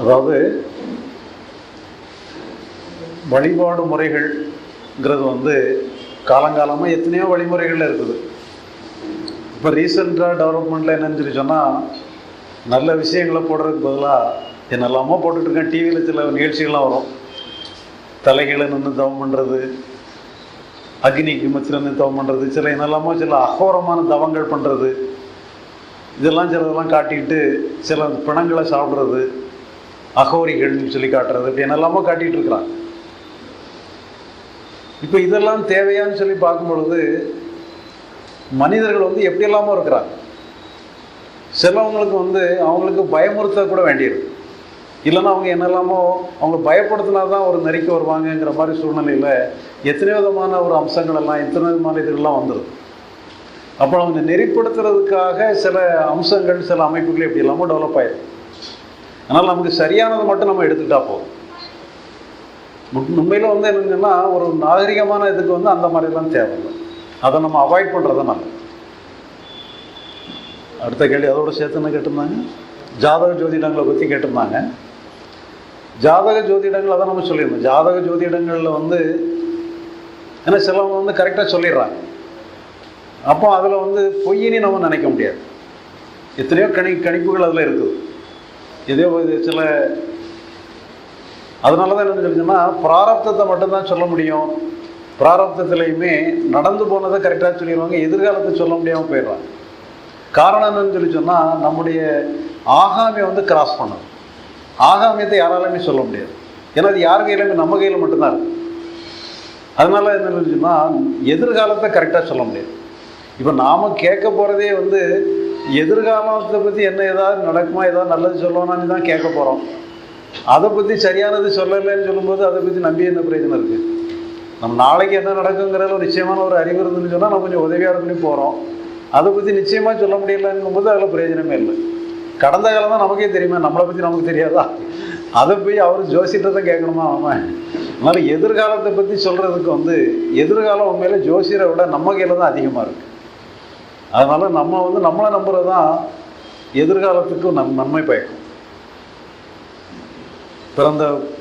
அதாவது வழிபாடு முறைகள்ங்கிறது வந்து காலங்காலமாக எத்தனையோ வழிமுறைகள் இருக்குது. இப்போ ரீசெண்டாக டெவலப்மெண்ட்டில் என்னன்னு சொல்லி சொன்னால் நல்ல விஷயங்களை போடுறதுக்கு பதிலாக என்னெல்லாமோ போட்டுட்ருக்கேன். டிவியில் சில நிகழ்ச்சிகள்லாம் வரும். தலைகளை நின்று தவம் பண்ணுறது அக்னிக்கு நின்று தவம் பண்ணுறது சில என்னெல்லாமோ சில அகோரமான தவங்கள் பண்ணுறது இதெல்லாம் சிலதெல்லாம் காட்டிக்கிட்டு சில பிணங்களை சாப்பிட்றது அகோரிகள்னு சொல்லி காட்டுறது இப்படி என்னெல்லாமோ காட்டிகிட்டு இருக்கிறாங்க இப்போ இதெல்லாம் தேவையான்னு சொல்லி பார்க்கும் பொழுது மனிதர்கள் வந்து எப்படி இல்லாமல் இருக்கிறாங்க. சிலவங்களுக்கு வந்து அவங்களுக்கு பயமுறுத்த கூட வேண்டியிருக்கு. இல்லைன்னா அவங்க என்னெல்லாமோ அவங்க பயப்படுத்தினா தான் ஒரு நெறிக்கு வருவாங்கங்கிற மாதிரி சூழ்நிலையில் எத்தனை விதமான ஒரு அம்சங்கள் எல்லாம் எத்தனை விதமான இதுகள்லாம் வந்துடும் அப்போ அவங்க நெறிப்படுத்துறதுக்காக சில அம்சங்கள் சில அமைப்புகள் எப்படி இல்லாமல் டெவலப் ஆயிடும் அதனால் நமக்கு சரியானது மட்டும் நம்ம எடுத்துக்கிட்டா போதும். உண்மையில் வந்து என்னங்கன்னா ஒரு நாகரிகமான இதுக்கு வந்து அந்த மாதிரிலாம் தேவையில்லை. அதை நம்ம அவாய்ட் பண்ணுறது நல்லது. அடுத்த கேள்வி அதோட சேர்த்து என்ன கேட்டிருந்தாங்க? ஜாதக ஜோதிடங்களை பற்றி கேட்டிருந்தாங்க. ஜாதக ஜோதிடங்கள் அதை நம்ம சொல்லியிருந்தோம். ஜாதக ஜோதிடங்களில் வந்து ஏன்னா சிலவங்க வந்து கரெக்டாக சொல்லிடுறாங்க. அப்போ அதில் வந்து பொய்யினி நம்ம நினைக்க முடியாது. எத்தனையோ கணி கணிப்புகள் அதில் இருக்குது. இதே இது சில அதனால தான் என்ன சொல்லுங்கன்னா பிராரப்தத்தை மட்டும்தான் சொல்ல முடியும். பிராரப்தத்துலேயுமே நடந்து போனதை கரெக்டாக சொல்லிடுவாங்க எதிர்காலத்தை சொல்ல முடியாமல் போயிடுறாங்க. காரணம் என்னன்னு சொல்லி சொன்னால் நம்முடைய ஆகாமியம் வந்து கிராஸ் பண்ணும் ஆகாமியத்தை யாராலுமே சொல்ல முடியாது. ஏன்னா அது யார் கையிலுமே நம்ம கையில் மட்டும்தான் இருக்கும் அதனால என்ன சொன்னால் எதிர்காலத்தை கரெக்டாக சொல்ல முடியாது. இப்போ நாம கேட்க போகிறதே வந்து எதிர்காலத்தை பற்றி என்ன ஏதாவது நடக்குமா ஏதாவது நல்லது சொல்லணும்னு தான் கேட்க போகிறோம் அதை பற்றி சரியானது சொல்லலைன்னு சொல்லும்போது அதை பற்றி நம்பி என்ன பிரயோஜனம் இருக்குது நம்ம நாளைக்கு என்ன நடக்குங்கிறது ஒரு நிச்சயமான ஒரு அறிவு இருந்துன்னு சொன்னால் நம்ம கொஞ்சம் உதவியாக இருக்குன்னு போகிறோம் அதை பற்றி நிச்சயமாக சொல்ல முடியலங்கும்போது அதில் பிரயோஜனமே இல்லை. கடந்த காலம் தான் நமக்கே தெரியுமா நம்மளை பற்றி நமக்கு தெரியாதா? அதை போய் அவர் ஜோசியத்தை தான் கேட்கணுமா அவன் அதனால் எதிர்காலத்தை பற்றி சொல்கிறதுக்கு வந்து எதிர்காலம் உண்மையில ஜோசியரை விட நம்ம கையில் தான் அதிகமாக இருக்குது அதனால் நம்ம வந்து நம்மளை நம்புறது தான் எதிர்காலத்துக்கு நம் நன்மை பயக்கும். பிறந்த